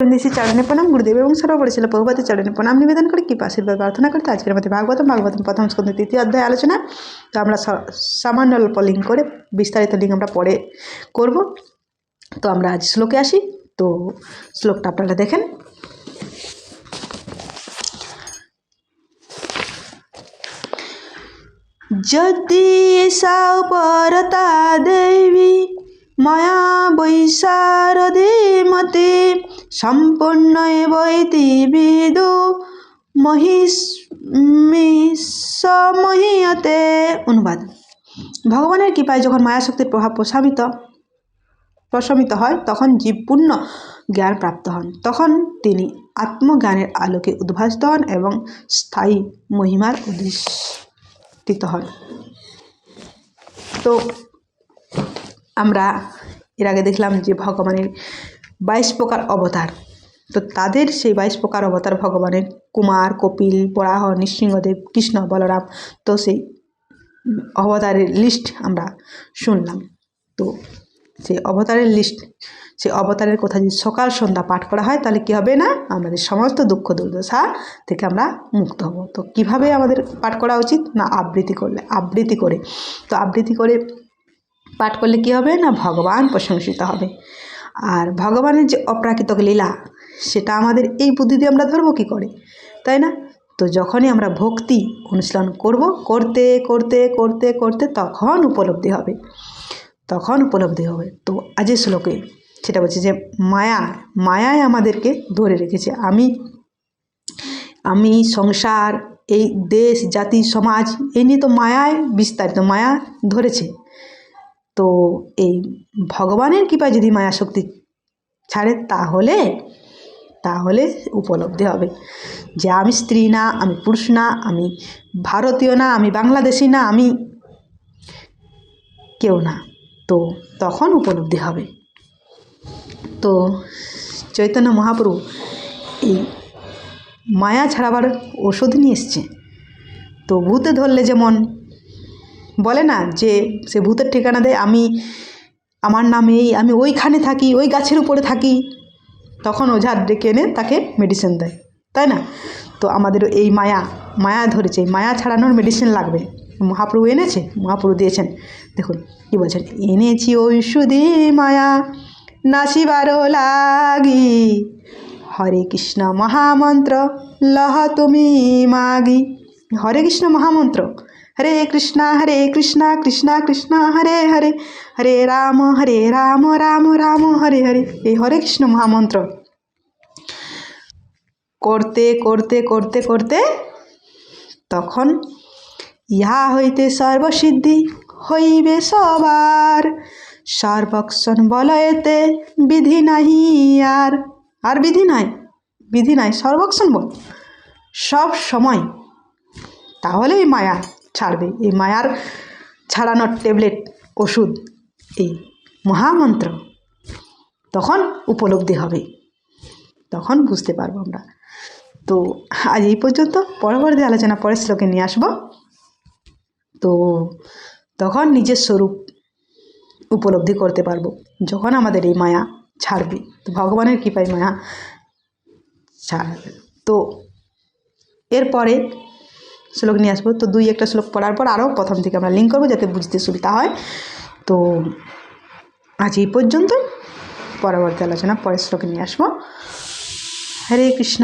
বৃন্দেশী চরণে প্রণাম গুরুদেব এবং সর্বপরিশীল বহুপাতে চরণে প্রণাম নিবেদন করে। কৃপা, আশীর্বাদ, প্রার্থনা করতে আজকের মধ্যে ভাগবতম ভাগবতম প্রথম স্কন্ধ, তৃতীয় অধ্যায় আলোচনা। তো আমরা সামান্য অল্প লিঙ্ক করে বিস্তারিত লিঙ্ক আমরা পরে করব। তো আমরা আজ শ্লোকে আসি। তো শ্লোকটা আপনারা দেখেন। যদি এষা পরতা দেবী মায়া বৈশারদে মতে সম্পূর্ণ বৈতি বিদু মহিষমহিয়তে অনুবাদ। ভগবানের কৃপায় যখন মায়াশক্তির প্রভাব প্রশমিত প্রশমিত হয়, তখন জীবপূর্ণ জ্ঞান প্রাপ্ত হন। তখন তিনি আত্মজ্ঞানের আলোকে উদ্ভাসিত হন এবং স্থায়ী মহিমার অধিষ্ঠিত হন। তো আমরা এর আগে দেখলাম যে ভগবানের বাইশ প্রকার অবতার। তো তাদের সেই বাইশ প্রকার অবতার ভগবানের কুমার, কপিল বরাহ নৃসিংহদেব, কৃষ্ণ, বলরাম, তো সেই অবতারের লিস্ট আমরা শুনলাম। তো সেই অবতারের লিস্ট সেই অবতারের কথা যদি সকাল সন্ধ্যা পাঠ করা হয়, তাহলে কী হবে না? আমাদের সমস্ত দুঃখ দুর্দশা থেকে আমরা মুক্ত হব। তো কীভাবে আমাদের পাঠ করা উচিত? না, আবৃত্তি করলে, আবৃত্তি করে। তো আবৃত্তি করে পাঠ করলে কী হবে না ভগবান প্রশংসিত হবে। আর ভগবানের যে অপ্রাকৃতক লীলা, সেটা আমাদের এই বুদ্ধি দিয়ে আমরা ধরবো কী করে? তাই না? তো যখনই আমরা ভক্তি অনুশীলন করব, করতে করতে করতে করতে তখন উপলব্ধি হবে। তখন উপলব্ধি হবে। তো আজের শ্লোকে সেটা বলছে যে, মায়া মায়ায় আমাদেরকে ধরে রেখেছে। আমি আমি সংসার, এই দেশ, জাতি, সমাজ, এই নিয়ে তো মায়ায় বিস্তারিত, মায়া ধরেছে। তো এই ভগবানের কৃপায় যদি মায়া শক্তি ছাড়ে, তাহলে তাহলে উপলব্ধি হবে। যে আমি স্ত্রী না, আমি পুরুষ না, আমি ভারতীয় না, আমি বাংলাদেশি না, আমি কেউ না, তো তখন উপলব্ধি হবে। তো চৈতন্য মহাপ্রভু এই মায়া ছাড়াবার ওষুধ নিয়ে এসছে। তো ভূতে ধরলে যেমন বলে না যে সে ভূতের ঠিকানা দেয়, আমি, আমার নাম এই, আমি ওইখানে থাকি, ওই গাছের উপরে থাকি। তখন ওঝা ডেকে এনে তাকে মেডিসিন দেয়, তাই না? তো আমাদের এই মায়া মায়া ধরেছে মায়া ছাড়ানোর মেডিসিন লাগবে। মহাপ্রভু এনেছে, মহাপ্রভু দিয়েছেন। দেখুন কি বলছেন, এনেছি ঔষধি মায়া, নাসিবারও লাগি। হরে কৃষ্ণ মহামন্ত্র, লহ তুমি মাগি। হরে কৃষ্ণ মহামন্ত্র। হরে কৃষ্ণ হরে কৃষ্ণ কৃষ্ণ কৃষ্ণ, হরে হরে। হরে রাম হরে রাম রাম রাম, হরে হরে। এই হরে কৃষ্ণ মহামন্ত্র। করতে করতে করতে করতে তখন ইহা হইতে সর্বসিদ্ধি হইবে সবার। সর্বক্ষণ বলয়েতে বিধি নাহি আর। আর বিধি নাই? বিধি নাই, সর্বক্ষণ বল। সব সময়। তাহলে এই মায়া। ছাড়বে। এই মায়ার ছাড়ানোর ট্যাবলেট ওষুধ, এই মহামন্ত্র তখন উপলব্ধি হবে। তখন বুঝতে পারব আমরা। তো আজ এই পর্যন্ত। পরবর্তী আলোচনা পরের শ্লোকে নিয়ে আসব। তো তখন নিজের স্বরূপ উপলব্ধি করতে পারব। যখন আমাদের এই মায়া ছাড়বে। তো ভগবানের কৃপায় মায়া ছাড়বে। তো এরপরে শ্লোক নিয়ে আসব। তো দুই একটা শ্লোক পড়ার পর আরও প্রথম থেকে আমরা লিঙ্ক করব যাতে বুঝতে সুবিধা হয়। তো আজ এই পর্যন্ত। পরবর্তী আলোচনা পরের শ্লোকে নিয়ে আসব। হরে কৃষ্ণ।